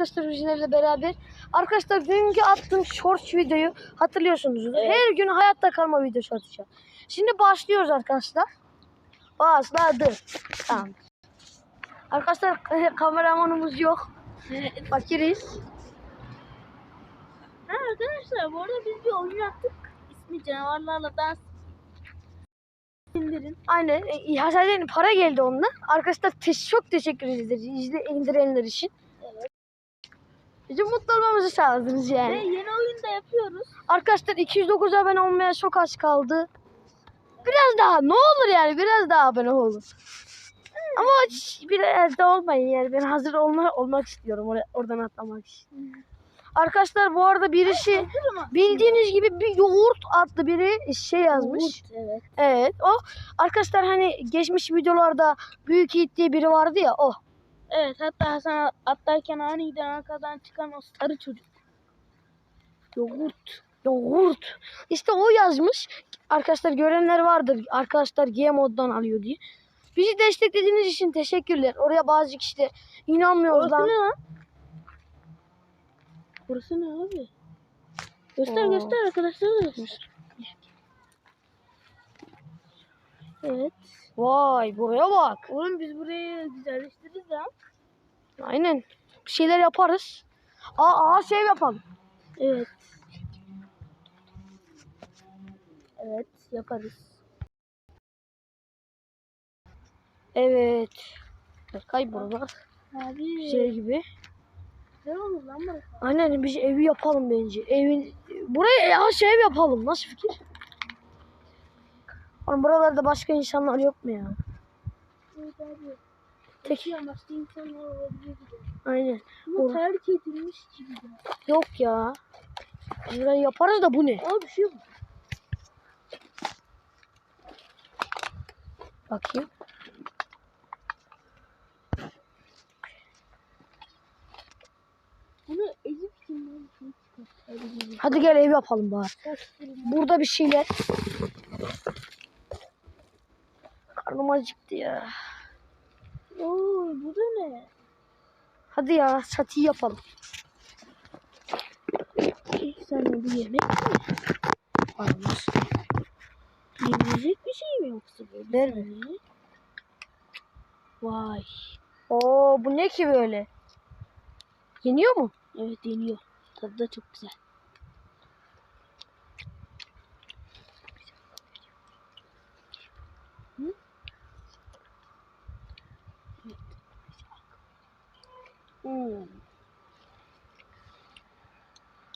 arkadaşlar bizlerle beraber. Arkadaşlar dünkü attığım short videoyu hatırlıyorsunuz. Evet. Her gün hayatta kalma videosu atacağım. Şimdi başlıyoruz arkadaşlar. Başladı. Tamam. Arkadaşlar kameramanımız yok. Fakiriz. Ha arkadaşlar bu arada biz bir oyun yaptık. İsmi Canavarlarla Dans. İndirin. Aynen. E, Hasan'ın para geldi onunla. Arkadaşlar te- çok teşekkür ederiz izle, indirenler için. Bizim mutlu olmamızı sağladınız Ve yani. yeni oyun da yapıyoruz. Arkadaşlar 209 abone olmaya çok az kaldı. Biraz daha ne olur yani biraz daha abone olun. Ama hiç biraz da olmayın yani ben hazır olma, olmak istiyorum oraya, oradan atlamak için. Arkadaşlar bu arada birisi bildiğiniz gibi bir yoğurt adlı biri şey yazmış. Evet. Evet o arkadaşlar hani geçmiş videolarda Büyük Yiğit diye biri vardı ya o. Evet hatta Hasan atlarken aniden arkadan çıkan o sarı çocuk. Yoğurt. Yoğurt. İşte o yazmış. Arkadaşlar görenler vardır. Arkadaşlar G moddan alıyor diye. Bizi desteklediğiniz için teşekkürler. Oraya bazı kişiler inanmıyoruz Orası lan. ne lan? Burası ne abi? Göster Oo. göster arkadaşlar göster. Evet. Vay buraya bak. Oğlum biz burayı güzelleştiririz ya. Aynen. Bir şeyler yaparız. Aa, aa şey yapalım. Evet. Evet yaparız. Evet. Kaybollar. Abi Şey gibi. güzel olur lan burası. Aynen biz evi yapalım bence. Evin buraya ya şey ev yapalım. Nasıl fikir? Oğlum buralarda başka insanlar yok mu ya? Evet abi. Tek başka insanlar olabilir aynen. Ama Or- terk edilmiş gibi. Yok ya. Burayı yaparız da bu ne? Abi şey yok. Bakayım. Bunu ezip kimden şey çıkar. Öyle gibi. Hadi gel ev yapalım bari. Burada bir şeyler. Karnım acıktı ya. Oo bu da ne? Hadi ya çatıyı yapalım. İlk sene bir yemek mi? Olmaz. Yenilecek bir şey mi yoksa böyle? Der mi? Vay. Oo bu ne ki böyle? Yeniyor mu? Evet yeniyor. Tadı da çok güzel. Hmm.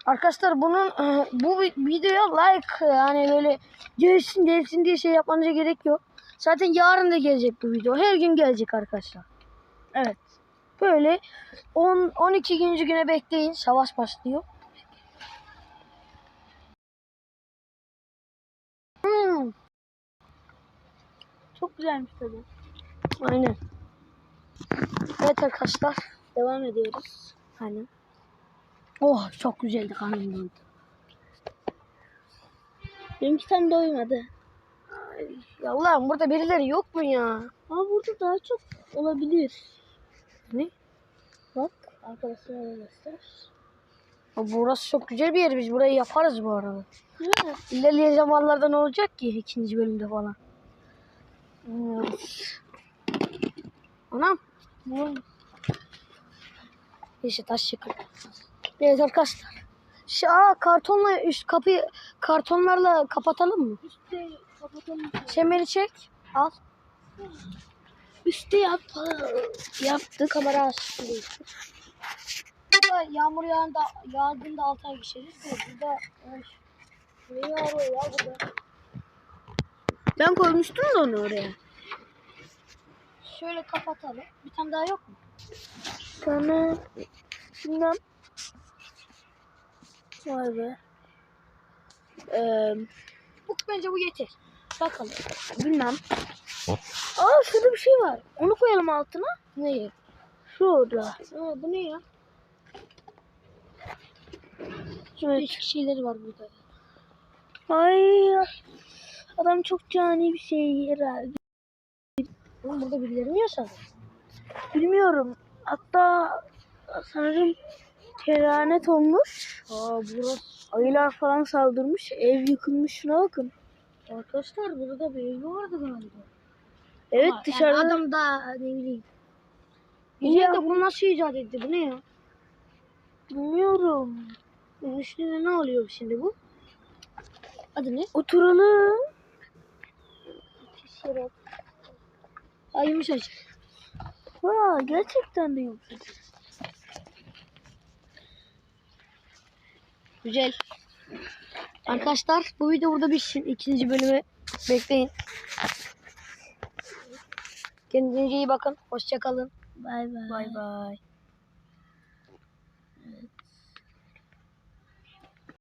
Arkadaşlar bunun bu vi- videoya like yani böyle gelsin gelsin diye şey yapmanıza gerek yok. Zaten yarın da gelecek bu video. Her gün gelecek arkadaşlar. Evet. Böyle 10 12. güne bekleyin. Savaş başlıyor. Hmm, Çok güzelmiş tadı. aynen. Evet arkadaşlar. Devam ediyoruz. Aynen. Oh çok güzeldi karnım doydu. Benimki tam doymadı. Ay, Allah'ım burada birileri yok mu ya? Ama burada daha çok olabilir. Ne? Bak arkadaşlar göster. Burası çok güzel bir yer. Biz burayı yaparız bu arada. Evet. İlerleyen zamanlarda ne olacak ki ikinci bölümde falan? Evet. Anam. Bu Neyse taş yakın. Evet arkadaşlar. Şu aa, kartonla üst kapıyı kartonlarla kapatalım mı? üstte kapatalım. Beni çek. Al. Üstte yapalım. Yaptı. Kamera açtı. Yağmur yağında, yağdığında altına geçeriz. de Burada ay, ne yağıyor ya burada? Ben koymuştum da onu oraya. Şöyle kapatalım. Bir tane daha yok mu? Sana şundan vay be. Ee, Bu bence bu yeter. Bakalım. bilmem. Aa şurada bir şey var. Onu koyalım altına. Ne? Şurada. Aa, bu ne ya? Evet. Değişik şeyleri var burada. Ay adam çok cani bir şey herhalde. Oğlum burada birileri mi yaşadı? Bilmiyorum. Hatta sanırım keranet olmuş. Aa burası ayılar falan saldırmış. Ev yıkılmış şuna bakın. Arkadaşlar burada bir ev vardı galiba. Evet Ama dışarıda yani adam da ne bileyim. Güzel de bunu nasıl icat etti? Bu ne ya? bilmiyorum. Bunun üstüne ne oluyor şimdi bu? Adı ne? Oturalım. Ay yumuşacık. Ha gerçekten de yok. Güzel. Arkadaşlar bu video burada bitsin. İkinci bölümü bekleyin. Kendinize iyi bakın. Hoşça kalın. Bay bay. Bay bay.